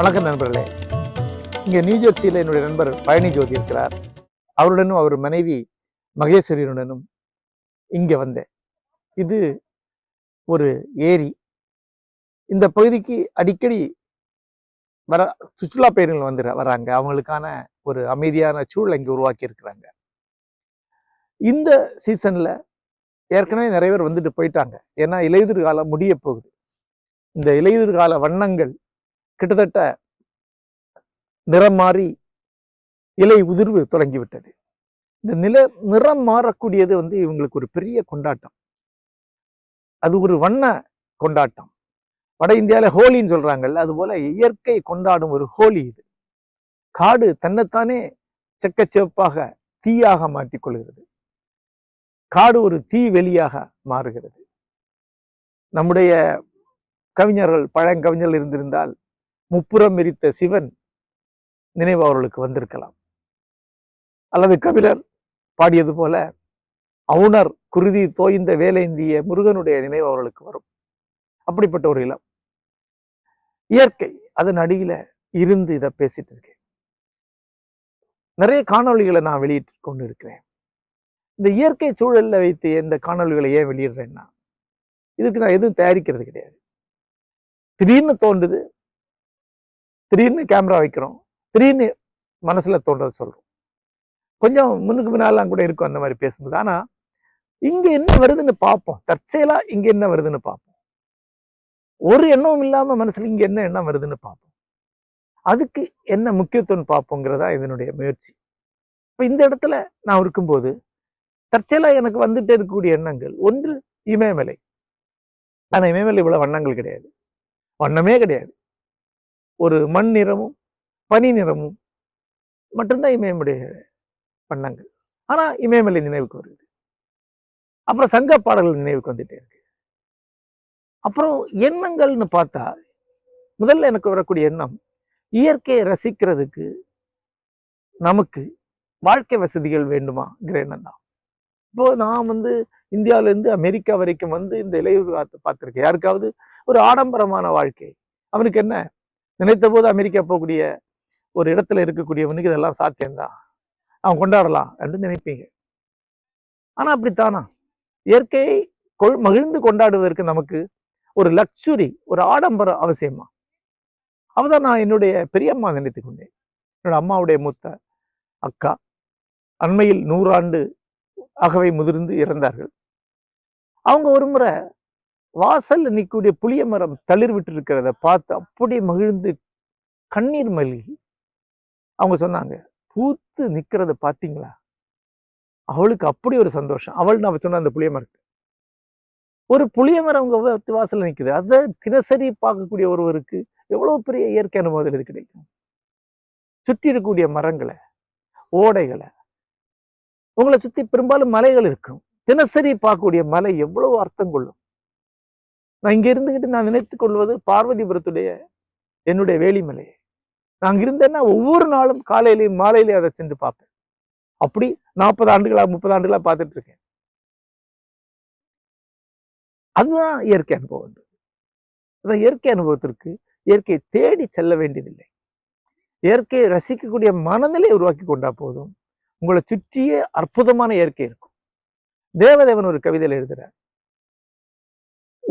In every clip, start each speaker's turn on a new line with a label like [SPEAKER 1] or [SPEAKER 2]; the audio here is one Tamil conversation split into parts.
[SPEAKER 1] வணக்கம் நண்பர்களே. இங்கே நியூஜெர்சியில் என்னுடைய நண்பர் பழனி ஜோதி இருக்கிறார். அவருடனும் அவர் மனைவி மகேஸ்வரியனுடனும் இங்கே வந்தேன். இது ஒரு ஏரி. இந்த பகுதிக்கு அடிக்கடி வர சுற்றுலா பயணிகள் வந்து வராங்க. அவங்களுக்கான ஒரு அமைதியான சூழல் இங்கே உருவாக்கி இருக்கிறாங்க. இந்த சீசனில் ஏற்கனவே நிறைய பேர் வந்துட்டு போயிட்டாங்க. ஏன்னா இலையுதிர் காலம் முடிய போகுது. இந்த இலையுதிர் கால வண்ணங்கள் கிட்டத்தட்ட நிறம் மாறி இலை உதிர்வு தொடங்கிவிட்டது. இந்த நில நிறம் மாறக்கூடியது வந்து இவங்களுக்கு ஒரு பெரிய கொண்டாட்டம். அது ஒரு வண்ண கொண்டாட்டம். வட இந்தியாவில் ஹோலின்னு சொல்றாங்கல்ல அது போல இயற்கை கொண்டாடும் ஒரு ஹோலி இது. காடு தன்னைத்தானே செக்கச்சிவப்பாக தீயாக மாற்றிக்கொள்கிறது. காடு ஒரு தீ வெளியாக மாறுகிறது. நம்முடைய கவிஞர்கள் பழங்கவிஞர்கள் இருந்திருந்தால் முப்புறம் எரித்த சிவன் நினைவு அவர்களுக்கு வந்திருக்கலாம். அல்லது கபிலர் பாடியது போல அவுணர் குருதி தோய்ந்த வேலைந்திய முருகனுடைய நினைவு அவர்களுக்கு வரும். அப்படிப்பட்ட ஒரு இளம். இயற்கை அதன் அடியில இருந்து இதை பேசிட்டு இருக்கேன். நிறைய காணொளிகளை நான் வெளியிட்டு கொண்டு இருக்கிறேன் இந்த இயற்கை சூழல்ல வைத்து இந்த காணொளிகளை ஏன் வெளியிடுறேன்னா இதுக்கு நான் எதுவும் தயாரிக்கிறது கிடையாது. திடீர்னு தோன்றுது திடீர்னு கேமரா வைக்கிறோம். திடீர்னு மனசில் தோன்றதை சொல்கிறோம் கொஞ்சம் முன்னுக்கு முன்னாலாம் கூட இருக்கும் அந்த மாதிரி பேசும்போது. ஆனால் இங்கே என்ன வருதுன்னு பார்ப்போம். தற்செயலா இங்கே என்ன வருதுன்னு பார்ப்போம். ஒரு எண்ணமும் இல்லாமல் மனசில் இங்கே என்ன எண்ணம் வருதுன்னு பார்ப்போம். அதுக்கு என்ன முக்கியத்துவம் பார்ப்போங்கிறதா இதனுடைய முயற்சி. இப்போ இந்த இடத்துல நான் இருக்கும்போது தற்செயலா எனக்கு வந்துட்டே இருக்கக்கூடிய எண்ணங்கள். ஒன்று இமயமலை. ஆனால் இமயமலை இவ்வளோ வண்ணங்கள் கிடையாது. வண்ணமே கிடையாது. ஒரு மண் நிறமும் பனி நிறமும் மட்டும்தான் இமயமுடைய வண்ணங்கள். ஆனால் இமயமலை நினைவுக்கு வருது. அப்புறம் சங்க பாடல்கள் நினைவுக்கு வந்துட்டே இருக்கு. அப்புறம் எண்ணங்கள்னு பார்த்தா முதல்ல எனக்கு வரக்கூடிய எண்ணம் இயற்கையை ரசிக்கிறதுக்கு நமக்கு வாழ்க்கை வசதிகள் வேண்டுமாங்கிற எண்ணம் தான். இப்போ நான் வந்து இந்தியாவிலேருந்து அமெரிக்கா வரைக்கும் வந்து இந்த இலையுறு காத்து பார்த்துருக்கேன். யாருக்காவது ஒரு ஆடம்பரமான வாழ்க்கை. அவனுக்கு என்ன? நினைத்த போது அமெரிக்கா போகக்கூடிய ஒரு இடத்துல இருக்கக்கூடியவனுக்கு இதெல்லாம் சாத்தியம்தான். அவன் கொண்டாடலாம் என்று நினைப்பீங்க. ஆனா அப்படித்தானா? இயற்கையை கொள் மகிழ்ந்து கொண்டாடுவதற்கு நமக்கு ஒரு லக்ஸுரி ஒரு ஆடம்பரம் அவசியமா? அவதான் நான் என்னுடைய பெரியம்மா நினைத்து கொண்டேன். என்னோட அம்மாவுடைய மூத்த அக்கா. அண்மையில் நூறாண்டு ஆகவே முதிர்ந்து இறந்தார்கள். அவங்க ஒரு முறை வாசல்ல நிற்கக்கூடிய புளிய மரம் தளிர் விட்டு இருக்கிறத பார்த்து அப்படியே மகிழ்ந்து கண்ணீர் மல்கி அவங்க சொன்னாங்க பூத்து நிற்கிறத பார்த்தீங்களா? அவளுக்கு அப்படி ஒரு சந்தோஷம். அவள் நான் சொன்ன அந்த புளிய மரத்து. ஒரு புளிய மரம் உங்க வாசல்ல நிக்குது. அதை தினசரி பார்க்கக்கூடிய ஒருவருக்கு எவ்வளவு பெரிய இயற்கை அனுபவத்தில் இது கிடைக்கும்? சுற்றி இருக்கக்கூடிய மரங்களை ஓடைகளை உங்களை சுத்தி பெரும்பாலும் மலைகள் இருக்கும். தினசரி பார்க்கக்கூடிய மலை எவ்வளவு அர்த்தம் கொள்ளும்? நான் இங்க இருந்துகிட்டு நான் நினைத்துக் கொள்வது பார்வதிபுரத்துடைய என்னுடைய வேலிமலை. நான் அங்க இருந்தேன்னா ஒவ்வொரு நாளும் காலையிலையும் மாலையிலையும் அதை சென்று பார்ப்பேன். அப்படி நாற்பது ஆண்டுகளா முப்பது ஆண்டுகளா பார்த்துட்டு இருக்கேன். அதுதான் இயற்கை அனுபவம் அதான் இயற்கை அனுபவத்திற்கு இயற்கையை தேடி செல்ல வேண்டியதில்லை. இயற்கையை ரசிக்கக்கூடிய மனநிலையை உருவாக்கி கொண்டா போதும். உங்களை சுற்றியே அற்புதமான இயற்கை இருக்கும். தேவதேவன் ஒரு கவிதையில் எழுதுறார்.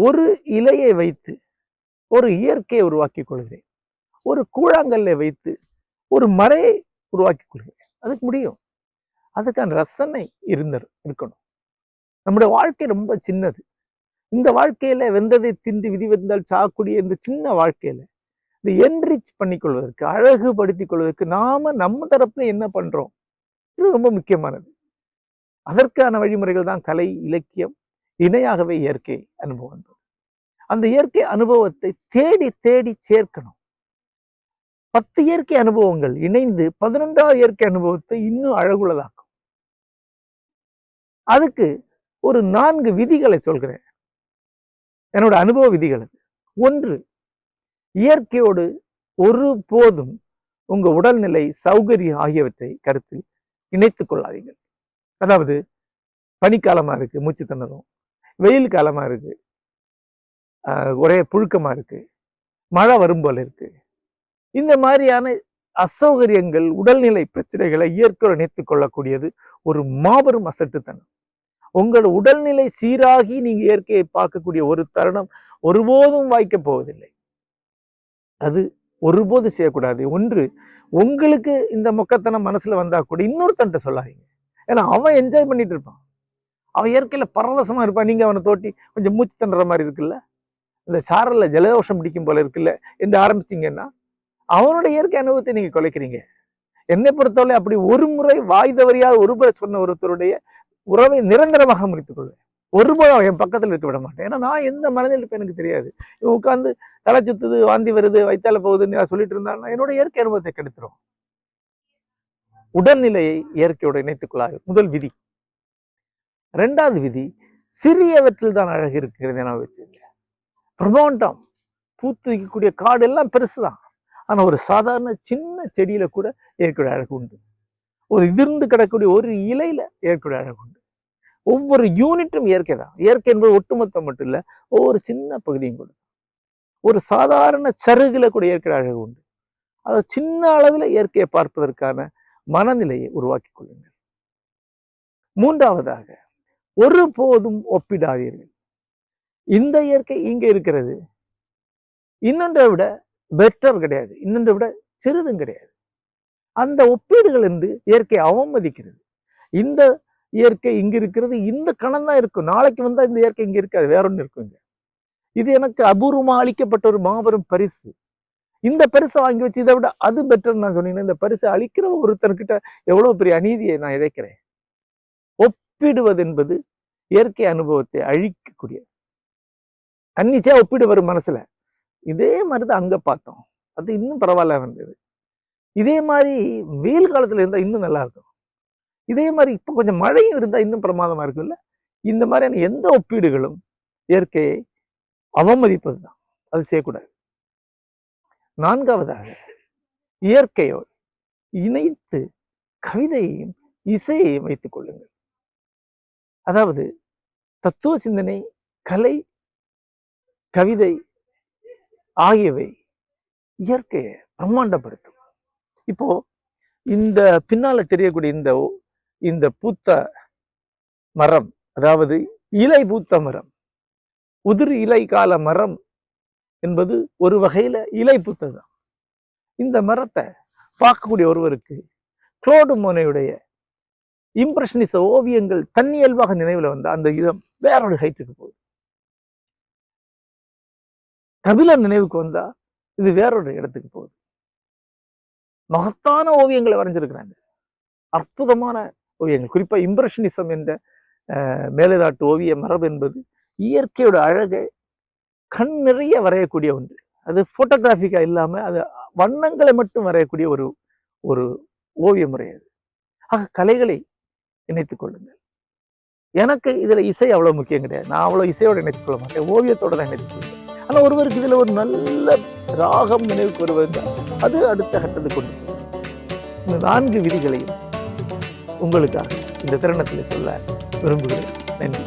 [SPEAKER 1] ஒரு இலையை வைத்து ஒரு இயற்கையை உருவாக்கி கொள்கிறேன். ஒரு கூழாங்கல்லை வைத்து ஒரு மலையை உருவாக்கி கொள்கிறேன். அதுக்கு முடியும். அதுக்கான ரசனை இருந்த இருக்கணும். நம்முடைய வாழ்க்கை ரொம்ப சின்னது. இந்த வாழ்க்கையில வெந்ததை தின்று விதி வந்தால் சாக்கூடிய இந்த சின்ன வாழ்க்கையில இந்த என்ரிச் பண்ணிக்கொள்வதற்கு அழகுபடுத்திக் கொள்வதற்கு நாம நம்ம தரப்புல என்ன பண்றோம்? இது ரொம்ப முக்கியமானது. அதற்கான வழிமுறைகள் தான் கலை இலக்கியம் இணையாகவே இயற்கை அனுபவம் அந்த இயற்கை அனுபவத்தை தேடி தேடி சேர்க்கணும். பத்து இயற்கை அனுபவங்கள் இணைந்து பதினொன்றாவது இயற்கை அனுபவத்தை இன்னும் அழகுள்ளதாக்கும். அதுக்கு ஒரு நான்கு விதிகளை சொல்கிறேன். என்னோட அனுபவ விதிகள் அது. ஒன்று இயற்கையோடு ஒரு போதும் உங்க உடல்நிலை சௌகரியம் ஆகியவற்றை கருத்தில் இணைத்துக் கொள்ளாதீர்கள். அதாவது பனிக்காலமா இருக்கு மூச்சு திணறும் வெயில் காலமா இருக்கு. ஆஹ் ஒரே புழுக்கமா இருக்கு. மழை வரும் போல இருக்கு. இந்த மாதிரியான அசௌகரியங்கள் உடல்நிலை பிரச்சனைகளை இயற்கையோடு இணைத்து கொள்ளக்கூடியது ஒரு மாபெரும் அசட்டுத்தனம். உங்களோட உடல்நிலை சீராகி நீங்க இயற்கையை பார்க்கக்கூடிய ஒரு தருணம் ஒருபோதும் வாய்க்கப் போவதில்லை. அது ஒருபோதும் செய்யக்கூடாது. ஒன்று உங்களுக்கு இந்த மொக்கத்தனம் மனசுல வந்தா கூட இன்னொருத்தன்ட்ட சொல்லாதீங்க. ஏன்னா அவன் என்ஜாய் பண்ணிட்டு இருப்பான். அவன் இயற்கையில பரவசமா இருப்பான். நீங்க அவனை தோட்டி கொஞ்சம் மூச்சு தண்டுற மாதிரி இருக்குல்ல? இந்த சாரல்ல ஜலதோஷம் பிடிக்கும் போல இருக்குல்ல? என்று ஆரம்பிச்சீங்கன்னா அவனோட இயற்கை அனுபவத்தை நீங்க குலைக்கிறீங்க. என்னை பொறுத்தவரை அப்படி ஒரு முறை வாய் தவறியாத ஒரு முறை சொன்ன ஒருத்தருடைய உறவை நிரந்தரமாக முடித்துக் கொள்வேன். ஒருபோதும் அவன் என் பக்கத்தில் இருக்க விட மாட்டேன். ஏன்னா நான் எந்த மனதில் இப்போ எனக்கு தெரியாது. இவன் உட்காந்து தலை சுத்துது வாந்தி வருது வைத்தால போகுதுன்னு சொல்லிட்டு இருந்தான்னா என்னோட இயற்கை அனுபவத்தை கெடுத்துரும். உடல்நிலையை இயற்கையோடு இணைத்துக் கொள்ளாது. முதல் விதி. ரெண்டாவது விதி சிறியவற்றில் தான் அழகு இருக்கிறது என வச்சுங்க பிரம்மாண்டம். பூத்துக்கக்கூடிய காடு எல்லாம் பெருசுதான். ஆனா ஒரு சாதாரண சின்ன செடியில கூட ஏற்கனவே அழகு உண்டு. ஒரு இதிர்ந்து கிடக்கக்கூடிய ஒரு இலையில ஏற்கனவே அழகு உண்டு. ஒவ்வொரு யூனிட்டும் இயற்கை தான். இயற்கை என்பது ஒட்டுமொத்தம் மட்டும் இல்ல ஒவ்வொரு சின்ன பகுதியும் கூட. ஒரு சாதாரண சருகில் கூட இயற்கை அழகு உண்டு. அதை சின்ன அளவில் இயற்கையை பார்ப்பதற்கான மனநிலையை உருவாக்கி கொள்ளுங்கள். மூன்றாவதாக ஒருபோதும் ஒப்பிடாதீர்கள். இந்த இயற்கை இங்க இருக்கிறது. இன்னொன்றை விட பெட்டர் கிடையாது. இன்னொன்றை விட சிறிதும் கிடையாது. அந்த ஒப்பீடுகள் என்று இயற்கை அவமதிக்கிறது. இந்த இயற்கை இங்கு இருக்கிறது. இந்த கணம் தான் இருக்கும். நாளைக்கு வந்தால் இந்த இயற்கை இங்கே இருக்காது. வேற ஒன்று இருக்கும் இது எனக்கு அபூர்வமா அளிக்கப்பட்ட ஒரு மாபெரும் பரிசு. இந்த பரிசை வாங்கி வச்சு இதை விட அது பெட்டர் நான் சொன்னீங்கன்னா இந்த பரிசை அளிக்கிற ஒருத்தர்கிட்ட எவ்வளவு பெரிய அநீதியை நான் இழைக்கிறேன். ஒப்பிடுவது என்பது இயற்கை அனுபவத்தை அழிக்கக்கூடிய. தன்னிச்சையா ஒப்பிடு வரும் மனசுல. இதே மாதிரி தான் அங்க பார்த்தோம். அது இன்னும் பரவாயில்ல வந்தது. இதே மாதிரி வெயில் காலத்துல இருந்தா இன்னும் நல்லா இருக்கும். இதே மாதிரி இப்போ கொஞ்சம் மழையும் இருந்தா இன்னும் பிரமாதமா இருக்கும்ல. இந்த மாதிரியான எந்த ஒப்பீடுகளும் இயற்கையை அவமதிப்பது தான் அது செய்யக்கூடாது. நான்காவதாக இயற்கையோடு இணைத்து கவிதையையும் இசையையும் வைத்துக் கொள்ளுங்கள். அதாவது தத்துவ சிந்தனை கலை கவிதை ஆகியவை இயற்கையை பிரம்மாண்டப்படுத்தும். இப்போ இந்த பின்னால தெரியக்கூடிய இந்த இந்த பூத்த மரம் அதாவது இலை பூத்த மரம் உதிர் இலை கால மரம் என்பது ஒரு வகையில இலை பூத்ததுதான். இந்த மரத்தை பார்க்கக்கூடிய ஒருவருக்கு குளோடு மோனையுடைய இம்ப்ரெஷனிச ஓவியங்கள் தன்னியல்பாக நினைவுல வந்த அந்த இதம் வேறொரு ஹைட்டுக்கு போகுது. கபிலர் நினைவுக்கு வந்தா இது வேறொரு இடத்துக்கு போகுது. மகத்தான ஓவியங்களை வரைஞ்சிருக்கிறாங்க. அற்புதமான ஓவியங்கள். குறிப்பா இம்ப்ரெஷனிசம் என்ற மேலைநாட்டு ஓவிய மரபு என்பது இயற்கையோட அழகை கண் நிறைய வரையக்கூடிய ஒன்று. அது போட்டோகிராஃபிக்கா இல்லாம அது வண்ணங்களை மட்டும் வரையக்கூடிய ஒரு ஒரு ஓவிய முறை அது. ஆக கலைகளை இணைத்துக் கொள்ளுங்கள். எனக்கு இதுல இசை அவ்வளவு முக்கியம் கிடையாது. நான் அவ்வளவு இசையோட இணைத்துக் கொள்ள மாட்டேன். ஓவியத்தோடு தான் இணைத்துக் கொள்வேன். ஆனா ஒருவருக்கு இதுல ஒரு நல்ல ராகம் நினைவுக்கு வருவது அது அடுத்த கட்டத்துக்கு கொண்டு இந்த நான்கு விதிகளையும் உங்களுக்காக இந்த தருணத்தில் சொல்ல விரும்புகிறேன். நன்றி.